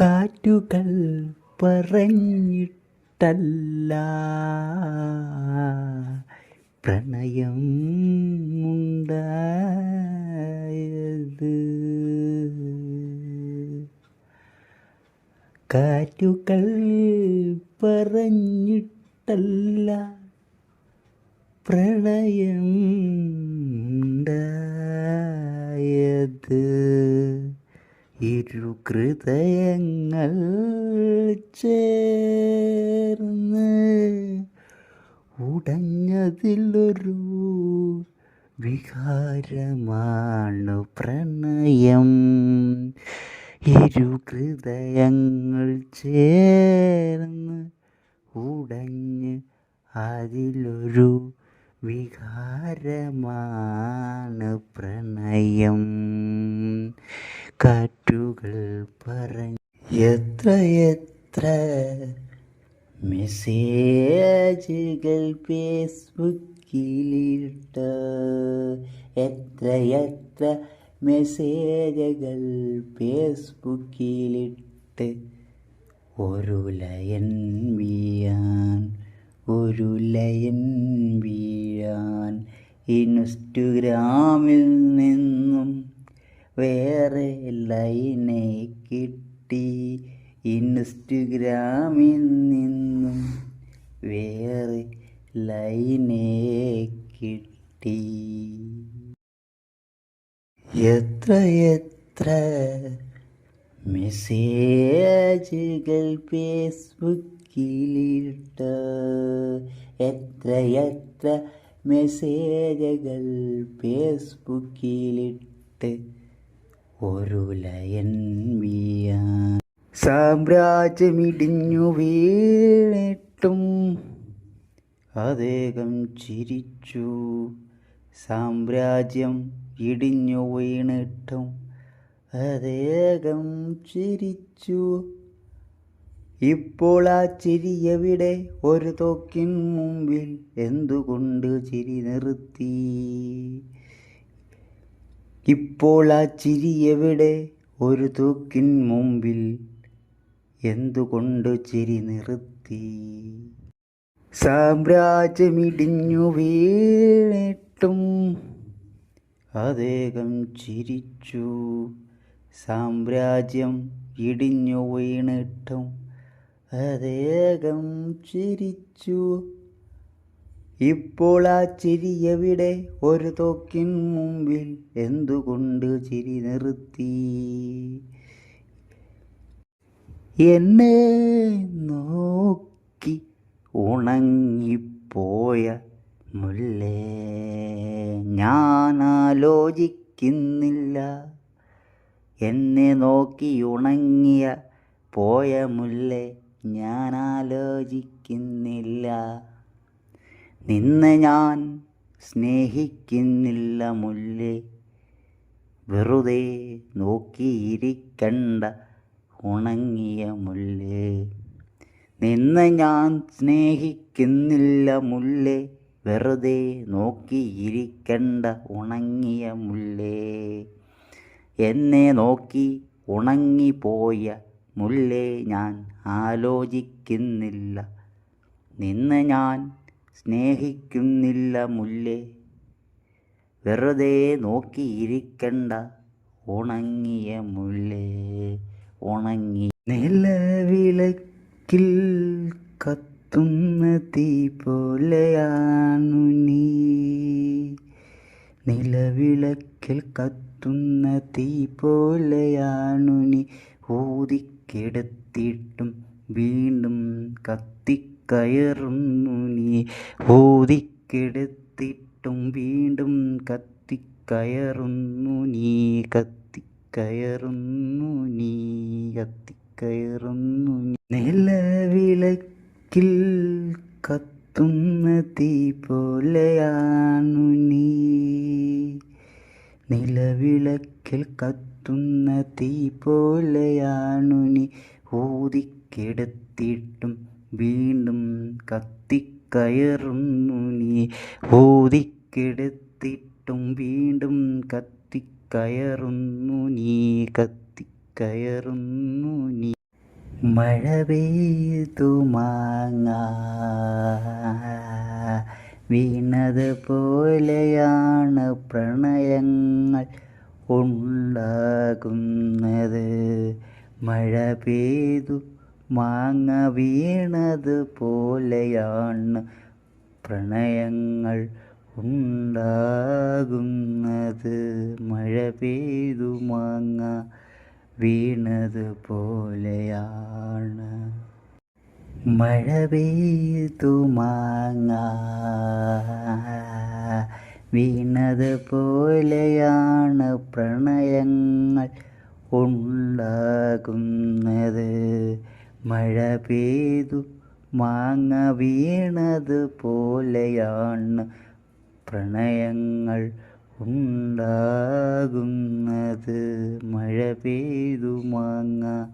കാറ്റുകൾ പറഞ്ഞിട്ടല്ല. പ്രണയം ഉണ്ടായത്. കാറ്റുകൾ പറഞ്ഞിട്ടല്ല. പ്രണയം ഇരു ഹൃദയങ്ങൾ ചേർന്ന് ഉടഞ്ഞതിലൊരു വികാരമാണ് പ്രണയം. ഇരു ഹൃദയങ്ങൾ ചേർന്ന് ഉടഞ്ഞ് അതിലൊരു വികാരമാണ് പ്രണയം. കാറ്റുകൾ പറഞ്ഞ് എത്ര എത്ര മെസ്സേജുകൾ ഫേസ്ബുക്കിലിട്ട്. എത്ര എത്ര മെസ്സേജുകൾ ഫേസ്ബുക്കിലിട്ട്. ഒരു ലയൻ വീഴാൻ ഒരു ലയൻ വീഴാൻ ഇൻസ്റ്റഗ്രാമിൽ നിന്നും വേറെ ലൈനെ കിട്ടി. ഇൻസ്റ്റഗ്രാമിൽ നിന്നും വേറെ ലൈനെ കിട്ടി. എത്ര എത്ര മെസ്സേജുകൾ ഫേസ്ബുക്കിലിട്ട്. എത്ര എത്ര മെസ്സേജുകൾ ഫേസ്ബുക്കിലിട്ട്. ഒരു ലയൻ വീഴാൻ സാമ്രാജ്യമിടിഞ്ഞു വീണിട്ടും അദ്ദേഹം ചിരിച്ചു. സാമ്രാജ്യം ഇടിഞ്ഞു വീണിട്ടും അദ്ദേഹം ചിരിച്ചു. ഇപ്പോൾ ആ ചിരി എവിടെ? ഒരു തോക്കിൻ മുമ്പിൽ എന്തുകൊണ്ട് ചിരി നിർത്തി? ഇപ്പോൾ ആ ചിരി എവിടെ? ഒരു തൂക്കിൻ മുമ്പിൽ. എന്തുകൊണ്ട് ചിരി നിർത്തി? സാമ്രാജ്യമിടിഞ്ഞു വീണിട്ടും അദ്ദേഹം ചിരിച്ചു. സാമ്രാജ്യം ഇടിഞ്ഞു വീണിട്ടും അദ്ദേഹം ചിരിച്ചു. ഇപ്പോൾ ആ ചിരി എവിടെ? ഒരു തോക്കിൻ മുമ്പിൽ എന്തുകൊണ്ട് ചിരി നിർത്തി? എന്നെ നോക്കി ഉണങ്ങിപ്പോയ മുല്ലേ? ഞാൻ ആലോചിക്കുന്നില്ല. എന്നെ നോക്കി ഉണങ്ങിയ പോയ മുല്ലേ? ഞാൻ ആലോചിക്കുന്നില്ല. നിന്നെ ഞാൻ സ്നേഹിക്കുന്നില്ല മുല്ലേ. വെറുതെ നോക്കിയിരിക്കണ്ട ഉണങ്ങിയ മുല്ലേ. നിന്നെ ഞാൻ സ്നേഹിക്കുന്നില്ല മുല്ലേ. വെറുതെ നോക്കിയിരിക്കണ്ട ഉണങ്ങിയ മുല്ലേ. എന്നെ നോക്കി ഉണങ്ങിപ്പോയ മുല്ലേ ഞാൻ ആലോചിക്കുന്നില്ല. നിന്ന് ഞാൻ സ്നേഹിക്കുന്നില്ല മുല്ലേ. വെറുതെ നോക്കിയിരിക്കണ്ട ഉണങ്ങിയ മുല്ലേ. ഉണങ്ങി നിലവിളക്കിൽ കത്തുന്ന തീ പോലെയാണു നീ. നിലവിളക്കിൽ കത്തുന്ന തീ പോലെയാണു നീ. ഊതിക്കെടുത്തിട്ടും വീണ്ടും കത്തിക്കയറുന്നു നീ ഊതിക്കെടുത്തിട്ടും വീണ്ടും കത്തിക്കയറുന്നു നീ കത്തിക്കയറുന്നു നീ കത്തിക്കയറുന്നു നിലവിളക്കിൽ കത്തുന്ന തീ പോലെയാണു നീ. നിലവിളക്കിൽ കത്തുന്ന തീ പോലെയാണു നീ. ഊതിക്കെടുത്തിട്ടും വീണ്ടും കത്തിക്കയറുന്നു നീ ഊതിക്കെടുത്തിട്ടും വീണ്ടും കത്തിക്കയറുന്നു നീ കത്തിക്കയറുന്നു നീ മഴ പെയ്തു മാങ്ങ വീണത് പോലെയാണ് പ്രണയങ്ങൾ ഉണ്ടാകുന്നത്. മഴ പെയ്തു മാങ്ങ വീണത് പോലെയാണ് പ്രണയങ്ങൾ ഉണ്ടാകുന്നത്. മഴ പെയ്തു മാങ്ങ വീണത് പോലെയാണ്. മഴ പെയ്തു മാങ്ങ വീണത് പ്രണയങ്ങൾ ഉണ്ടാകുന്നത്. മഴ പെയ്തു മാങ്ങ വീണത് പോലെയാണ് പ്രണയങ്ങൾ ഉണ്ടാകുന്നത്. മഴ പെയ്തു മാങ്ങ